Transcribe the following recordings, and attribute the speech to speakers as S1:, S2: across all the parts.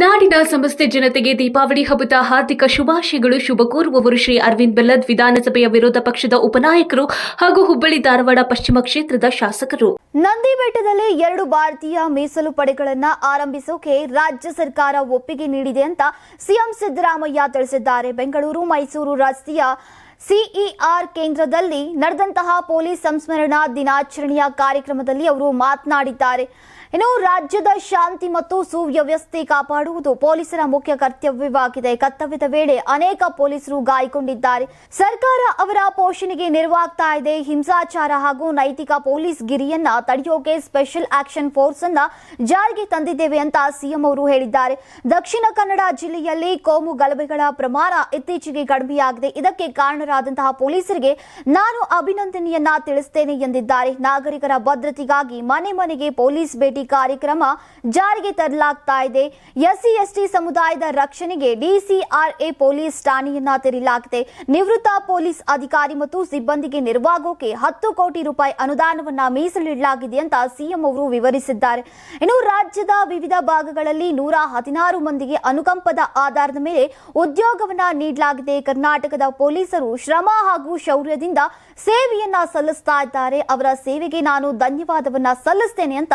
S1: ನಾಡಿನ ಸಮಸ್ತ ಜನತೆಗೆ ದೀಪಾವಳಿ ಹಬ್ಬದ ಹಾರ್ದಿಕ ಶುಭಾಶಯಗಳು. ಶುಭ ಕೋರುವವರು ಶ್ರೀ ಅರವಿಂದ್ ಬೆಲ್ಲದ್ ವಿಧಾನಸಭೆಯ ವಿರೋಧ ಪಕ್ಷದ ಉಪನಾಯಕರು ಹಾಗೂ ಹುಬ್ಬಳ್ಳಿ ಧಾರವಾಡ ಪಶ್ಚಿಮ ಕ್ಷೇತ್ರದ ಶಾಸಕರು.
S2: ನಂದಿ ಬೆಟ್ಟದಲ್ಲಿ ಎರಡು ಭಾರತೀಯ ಮೀಸಲು ಪಡೆಗಳನ್ನ ಆರಂಭಿಸೋಕೆ ರಾಜ್ಯ ಸರ್ಕಾರ ಒಪ್ಪಿಗೆ ನೀಡಿದೆ ಅಂತ ಸಿಎಂ ಸಿದ್ದರಾಮಯ್ಯ ತಿಳಿಸಿದ್ದಾರೆ. ಬೆಂಗಳೂರು, ಮೈಸೂರು ರಸ್ತೆಯ ಸಿಇಆರ್ ಕೇಂದ್ರದಲ್ಲಿ ನಡೆದಂತಹ ಪೊಲೀಸ್ ಸಂಸ್ಮರಣಾ ದಿನಾಚರಣೆಯ ಕಾರ್ಯಕ್ರಮದಲ್ಲಿ ಅವರು ಮಾತನಾಡಿದ್ದಾರೆ. ಇನ್ನು ರಾಜ್ಯದ ಶಾಂತಿ ಮತ್ತು ಸುವ್ಯವಸ್ಥೆ ಕಾಪಾಡುವುದು ಪೊಲೀಸರ ಮುಖ್ಯ ಕರ್ತವ್ಯವಾಗಿದೆ. ಕರ್ತವ್ಯದ ವೇಳೆ ಅನೇಕ ಪೊಲೀಸರು ಗಾಯಗೊಂಡಿದ್ದಾರೆ. ಸರ್ಕಾರ ಅವರ ಪೋಷಣೆಗೆ ನೆರವಾಗ್ತಾ ಇದೆ. ಹಿಂಸಾಚಾರ ಹಾಗೂ ನೈತಿಕ ಪೊಲೀಸ್ ಗಿರಿಯನ್ನ ತಡೆಯೋಕೆ ಸ್ಪೆಷಲ್ ಆಕ್ಷನ್ ಫೋರ್ಸ್ ಅನ್ನ ಜಾರಿಗೆ ತಂದಿದ್ದೇವೆ ಅಂತ ಸಿಎಂ ಅವರು ಹೇಳಿದ್ದಾರೆ. ದಕ್ಷಿಣ ಕನ್ನಡ ಜಿಲ್ಲೆಯಲ್ಲಿ ಕೋಮು ಗಲಭೆಗಳ ಪ್ರಮಾಣ ಇತ್ತೀಚೆಗೆ ಕಡಿಮೆಯಾಗಿದೆ. ಇದಕ್ಕೆ ಕಾರಣರಾದಂತಹ ಪೊಲೀಸರಿಗೆ ನಾನು ಅಭಿನಂದನೆಯನ್ನ ತಿಳಿಸ್ತೇನೆ ಎಂದಿದ್ದಾರೆ. ನಾಗರಿಕರ ಭದ್ರತೆಗಾಗಿ ಮನೆ ಮನೆಗೆ ಪೊಲೀಸ್ ಭೇಟಿ ಕಾರ್ಯಕ್ರಮ ಜಾರಿಗೆ ತರಲಾಗ್ತಾ ಇದೆ. ಎಸ್ಸಿ, ಎಸ್ಟಿ ಸಮುದಾಯದ ರಕ್ಷಣೆಗೆ ಡಿಸಿಆರ್ಎ ಪೊಲೀಸ್ ಠಾಣೆಯನ್ನ ತೆರೆಯಲಾಗಿದೆ ನಿವೃತ್ತ ಪೊಲೀಸ್ ಅಧಿಕಾರಿ ಮತ್ತು ಸಿಬ್ಬಂದಿಗೆ ನೆರವಾಗೋಕೆ ಹತ್ತು ಕೋಟಿ ರೂಪಾಯಿ ಅನುದಾನವನ್ನ ಮೀಸಲಿಡಲಾಗಿದೆ ಅಂತ ಸಿಎಂ ಅವರು ವಿವರಿಸಿದ್ದಾರೆ. ಇನ್ನು ರಾಜ್ಯದ ವಿವಿಧ ಭಾಗಗಳಲ್ಲಿ ನೂರ ಹದಿನಾರು ಮಂದಿಗೆ ಅನುಕಂಪದ ಆಧಾರದ ಮೇಲೆ ಉದ್ಯೋಗವನ್ನ ನೀಡಲಾಗಿದೆ. ಕರ್ನಾಟಕದ ಪೊಲೀಸರು ಶ್ರಮ ಹಾಗೂ ಶೌರ್ಯದಿಂದ ಸೇವೆಯನ್ನ ಸಲ್ಲಿಸ್ತಾ ಇದ್ದಾರೆ. ಅವರ ಸೇವೆಗೆ ನಾನು ಧನ್ಯವಾದವನ್ನ ಸಲ್ಲಿಸ್ತೇನೆ ಅಂತ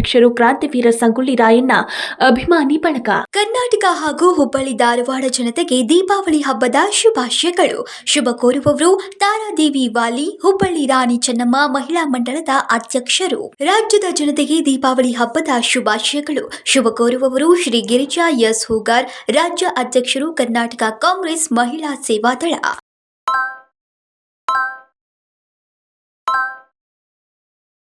S1: ಅಧ್ಯಕ್ಷರು ಕ್ರಾಂತಿವೀರ ಸಂಗೊಳ್ಳಿ ರಾಯಣ್ಣ ಅಭಿಮಾನಿ ಬಳಗ.
S2: ಕರ್ನಾಟಕ ಹಾಗೂ ಹುಬ್ಬಳ್ಳಿ ಧಾರವಾಡ ಜನತೆಗೆ ದೀಪಾವಳಿ ಹಬ್ಬದ ಶುಭಾಶಯಗಳು. ಶುಭ ಕೋರುವವರು ತಾರಾದೇವಿ ವಾಲಿ, ಹುಬ್ಬಳ್ಳಿ ರಾಣಿ ಚೆನ್ನಮ್ಮ ಮಹಿಳಾ ಮಂಡಳದ ಅಧ್ಯಕ್ಷರು. ರಾಜ್ಯದ ಜನತೆಗೆ ದೀಪಾವಳಿ ಹಬ್ಬದ ಶುಭಾಶಯಗಳು. ಶುಭ ಕೋರುವವರು ಶ್ರೀ ಗಿರಿಜಾ ಎಸ್. ಹೂಗಾರ್, ರಾಜ್ಯ ಅಧ್ಯಕ್ಷರು ಕರ್ನಾಟಕ ಕಾಂಗ್ರೆಸ್ ಮಹಿಳಾ ಸೇವಾದಳ